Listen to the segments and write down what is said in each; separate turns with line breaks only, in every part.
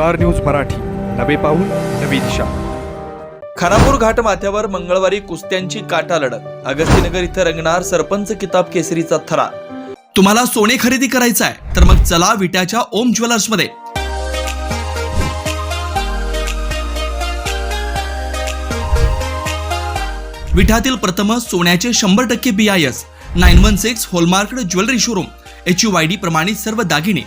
Star news Marathi. नवे पाऊल नवी दिशा.
खानापूर घाट माथ्यावर मंगळवारी कुस्त्यांची काटा लढत. अगस्तीनगर इथं रंगणार सरपंच किताब केसरीचा थरा तुम्हाला सोने खरेदी करायचं आहे तर मग चला विट्याच्या ओम ज्वेलर्समध्ये विठातील प्रथम सोन्याचे शंभर टक्के B I S nine one six hallmark jewellery showroom H U Y D प्रमाणित सर्व दागिने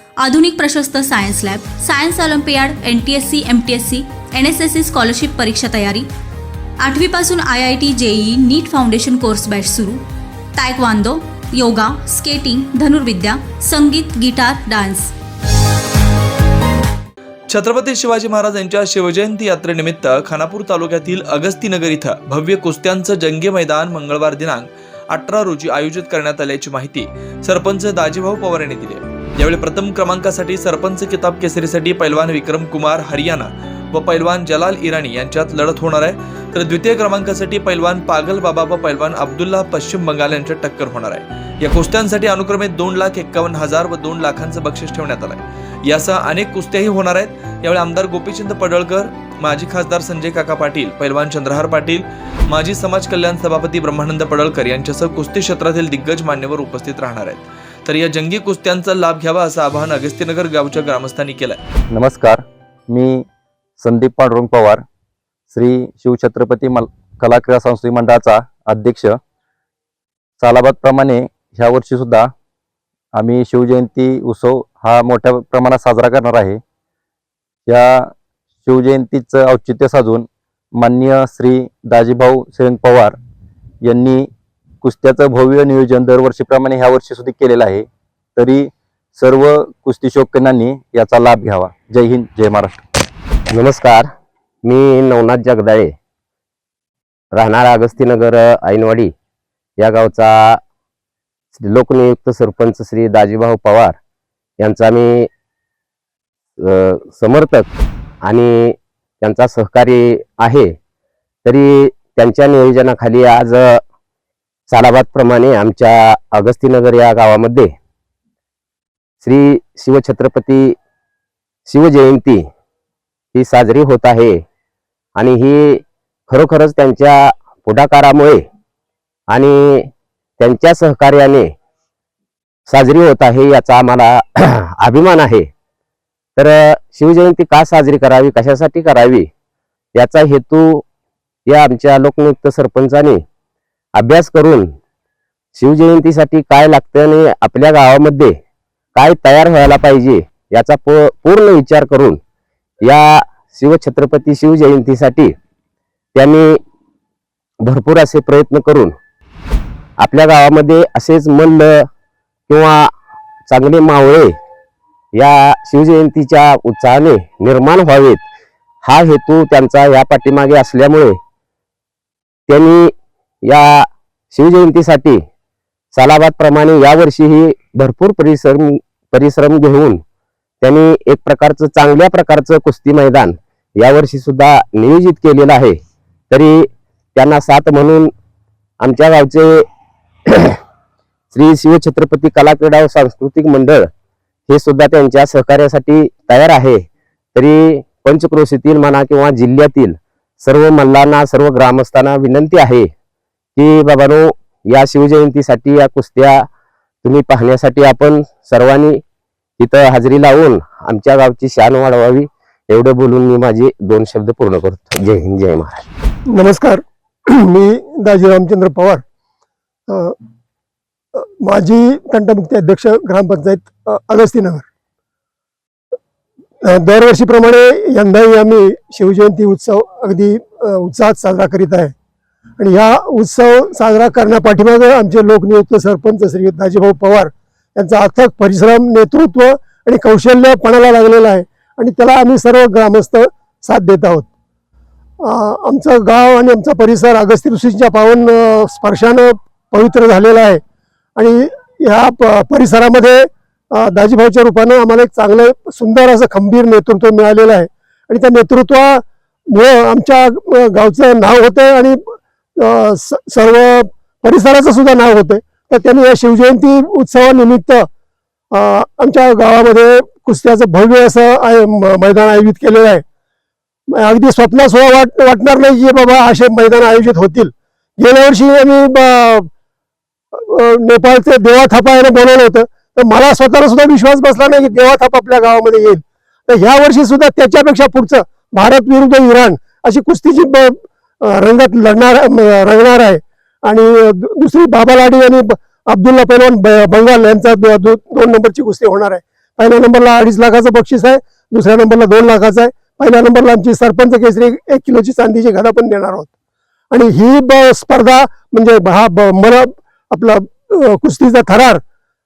आधुनिक प्रशस्त science lab science olympiad N T S C M T S C N S S C scholarship परीक्षा तयारी. आठवीपासून I I T JEE NEET foundation course batch सुरू. Taekwondo yoga skating धनुर्विद्या संगीत गिटार डान्स.
छत्रपती शिवाजी महाराज यांच्या शिवजयंती यात्रेनिमित्त खानापूर तालुक्यातील अगस्तीनगर इथं भव्य कुस्त्यांचं जंगी मैदान मंगळवार दिनांक अठरा रोजी आयोजित करण्यात आल्याची माहिती सरपंच दाजीभाऊ पवार यांनी दिली यावेळी प्रथम क्रमांकासाठी सरपंच किताब केसरीसाठी पैलवान विक्रम कुमार हरियाणा व पैलवान जलाल इराणी यांच्यात लढत होणार आहे. तर द्वितीय क्रमांकासाठी पैलवान पागल बाबा व पैलवान अब्दुल्ला पश्चिम बंगाल यांच्यात टक्कर होणार आहे. या कुस्त्यांसाठी अनुक्रमे दोन लाख एक्कावन्न हजार व दोन लाखांचं बक्षीस ठेवण्यात आलं आहे यासह अनेक कुस्त्याही होणार आहेत. यावेळी आमदार गोपीचंद पडळकर माजी खासदार संजय काका पाटील पैलवान चंद्रहार पाटील माजी समाज कल्याण सभापती ब्रह्मानंद पडळकर यांच्यासह कुस्ती क्षेत्रातील दिग्गज मान्यवर उपस्थित राहणार आहेत. तर या जंगी कुस्त्यांचा लाभ घ्यावा असं आवाहन अगस्तीनगर गावच्या ग्रामस्थांनी केलंय. आहे
नमस्कार मी संदीप पांडुरंग पवार श्री शिवछत्रपती मल कला क्रीडा सांस्कृतिक मंडळाचा अध्यक्ष. सालाबादप्रमाणे ह्या वर्षी सुद्धा आम्ही शिवजयंती उत्सव हा मोठ्या प्रमाणात साजरा करणार आहे. या शिवजयंतीचं औचित्य साधून माननीय श्री दाजीभाऊ श्रेंग पवार यांनी कुस्त्याचं भव्य नियोजन दरवर्षीप्रमाणे ह्या वर्षी सुद्धा केलेलं आहे. तरी सर्व कुस्ती शौकीनांनी याचा लाभ घ्यावा. जय हिंद जय महाराष्ट्र.
नमस्कार. मी नवनाथ जगदाळे. राहणारा अगस्तीनगर ऐनवाडी या गावचा लोकनियुक्त सरपंच श्री दाजीभाऊ पवार यांचा मी समर्थक आणि त्यांचा सहकारी आहे. तरी त्यांच्या नियोजनाखाली आज सालाबादप्रमाणे आमच्या अगस्तीनगर या गावामध्ये श्री शिवछत्रपती शिवजयंती ही साजरी होत आहे. आणि ही खरोखरच त्यांच्या पुढाकारामुळे आणि त्यांच्या सहकार्याने साजरी होत आहे याचा आम्हाला अभिमान आहे. तर शिवजयंती का साजरी करावी कशासाठी करावी याचा हेतू या आमच्या लोकनियुक्त सरपंचाने अभ्यास करून शिवजयंतीसाठी काय लागतं आणि आपल्या गावामध्ये काय तयार व्हायला पाहिजे याचा पूर्ण विचार करून या शिवछत्रपती शिवजयंतीसाठी त्यांनी भरपूर असे प्रयत्न करून आपल्या गावामध्ये असेच मल्ल किंवा चांगले मावळे या शिवजयंतीच्या उत्साहाने निर्माण व्हावेत. हा हेतू त्यांचा या पाठीमागे असल्यामुळे त्यांनी या शिवजयंतीसाठी सालाबादप्रमाणे यावर्षीही भरपूर परिश्रम परिश्रम घेऊन त्यांनी एक प्रकारचं चांगल्या प्रकारचं कुस्ती मैदान यावर्षी सुद्धा नियोजित केलेलं आहे. तरी त्यांना साथ म्हणून आमच्या गावचे श्री शिवछत्रपती कला क्रीडा व सांस्कृतिक मंडळ हे सुद्धा त्यांच्या सहकार्यासाठी तयार आहे. तरी पंचक्रोशीतील म्हणा किंवा जिल्ह्यातील सर्व मल्लांना सर्व ग्रामस्थांना विनंती आहे की बाबानो या शिवजयंतीसाठी या कुस्त्या तुम्ही पाहण्यासाठी आपण सर्वांनी तिथं हजेरी लावून आमच्या गावची शान वाढवावी एवढं बोलून मी माझे दोन शब्द पूर्ण करतो. जय हिंद जय महाराज
नमस्कार. मी दाजी रामचंद्र पवार माझी कंटमुक्ती तंटमुक्ती अध्यक्ष ग्रामपंचायत अगस्तीनगर. दरवर्षीप्रमाणे यंदाही आम्ही शिवजयंती उत्सव अगदी उत्साहात साजरा करीत आहे. आणि ह्या उत्सव साजरा करण्यापाठीमागे आमचे लोकनियुक्त सरपंच श्री दाजीभाऊ पवार यांचा अथक परिश्रम नेतृत्व आणि कौशल्य पणाला लागलेलं आहे आणि त्याला आम्ही सर्व ग्रामस्थ साथ देत आहोत. आमचं गाव आणि आमचा परिसर अगस्ती ऋषींच्या पावन स्पर्शानं पवित्र झालेला आहे. आणि ह्या प- परिसरामध्ये दाजीभाऊच्या रूपानं आम्हाला एक चांगलं सुंदर असं खंबीर नेतृत्व मिळालेलं आहे. आणि त्या नेतृत्वामुळे आमच्या गावचं नाव होतं आणि सर्व परिसराचं सुद्धा नाव होतं तर त्यांनी या शिवजयंती उत्सवानिमित्त आमच्या गावामध्ये कुस्त्याचं भव्य असं आय- म- मैदान आयोजित केलेलं आहे. अगदी स्वप्नात सुद्धा वाट वाटणार नाही की बाबा असे मैदान आयोजित होतील. गेल्या वर्षी आम्ही नेपाळचे देवा थापा याने बोलवलं होतं. तर मला स्वतःला सुद्धा विश्वास बसला नाही की देवा थाप आपल्या गावामध्ये येईल. तर ह्या वर्षी सुद्धा त्याच्यापेक्षा पुढचं भारत विरुद्ध इराण अशी कुस्तीची रंगात लढणार रंगणार आहे. आणि दुसरी बाबा लाडी आणि अब्दुल्ला पैलवान ब- बंगाल यांचा दो- दो- दोन नंबरची कुस्ती होणार आहे. पहिल्या नंबरला अडीच लाखाचं बक्षीस आहे दुसऱ्या नंबरला दोन लाखाचं आहे. पहिल्या नंबरला आमची सरपंच केसरी एक किलोची चांदीची गदा पण देणार आहोत. आणि ही ब- स्पर्धा म्हणजे हा ब- मला आपला कुस्तीचा थरार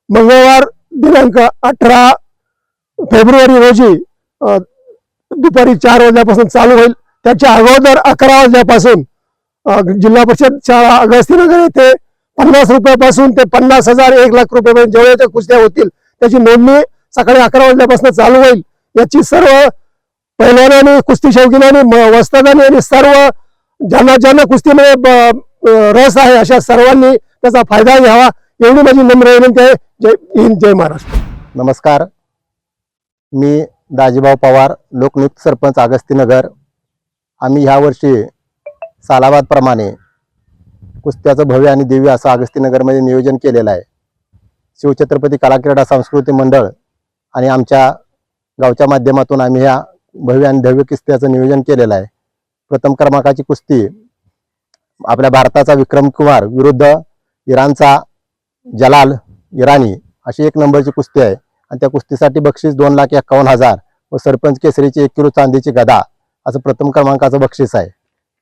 मंगळवार दिनांक अठरा फेब्रुवारी रोजी दुपारी चार वाजल्यापासून चालू होईल. त्याच्या अगोदर अकरा वाजल्यापासून जिल्हा परिषद शाळा अगस्तीनगर येथे पन्नास रुपयापासून ते पन्नास हजार एक लाख रुपयापर्यंत जेवढ्याच्या कुस्त्या होतील त्याची नोंदणी सकाळी अकरा वाजल्यापासून चालू होईल. याची सर्व पहिल्याने कुस्ती शौकीनाने म- वस्तादाने आणि सर्व ज्यांना ज्यांना कुस्तीमध्ये रस आहे अशा सर्वांनी त्याचा फायदा घ्यावा एवढी माझी नम्र विनंती आहे. जय हिंद जय महाराष्ट्र.
नमस्कार. मी दाजीभाऊ पवार लोकनियुक्त सरपंच अगस्तीनगर आम्ही ह्या वर्षी सालाबादप्रमाणे कुस्त्याचं भव्य आणि दिव्य असं अगस्तीनगरमध्ये नियोजन केलेलं आहे. शिवछत्रपती कलाक्रीडा सांस्कृतिक मंडळ आणि आमच्या गावच्या माध्यमातून आम्ही ह्या भव्य आणि भव्य कुस्त्याचं नियोजन केलेलं आहे. प्रथम क्रमांकाची कुस्ती आपल्या भारताचा विक्रम कुमार विरुद्ध इराणचा जलाल इराणी अशी एक नंबरची कुस्ती आहे. आणि त्या कुस्तीसाठी बक्षीस दोन लाख एक्कावन्न हजार व सरपंच केसरीची एक किलो चांदीची गदा असं प्रथम क्रमांकाचं बक्षीस आहे.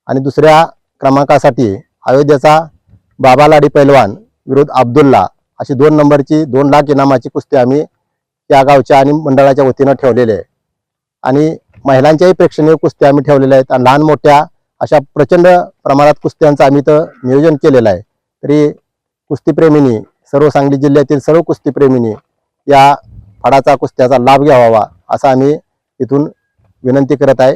आणि दुसऱ्या क्रमांकासाठी अयोध्येचा बाबा लाडी पैलवान विरोध अब्दुल्ला अशी दोन नंबरची दोन लाख इनामाची कुस्ती आम्ही या गावच्या आणि मंडळाच्या वतीनं ठेवलेली आहे. आणि महिलांच्याही प्रेक्षणीय कुस्त्या आम्ही ठेवलेल्या आहेत. आणि लहान मोठ्या अशा प्रचंड प्रमाणात कुस्त्यांचं आम्ही तर नियोजन केलेलं आहे. तरी कुस्तीप्रेमींनी सर्व सांगली जिल्ह्यातील सर्व कुस्तीप्रेमींनी या फडाचा कुस्त्याचा लाभ घ्यावा असा आम्ही इथून विनंती करत आहे.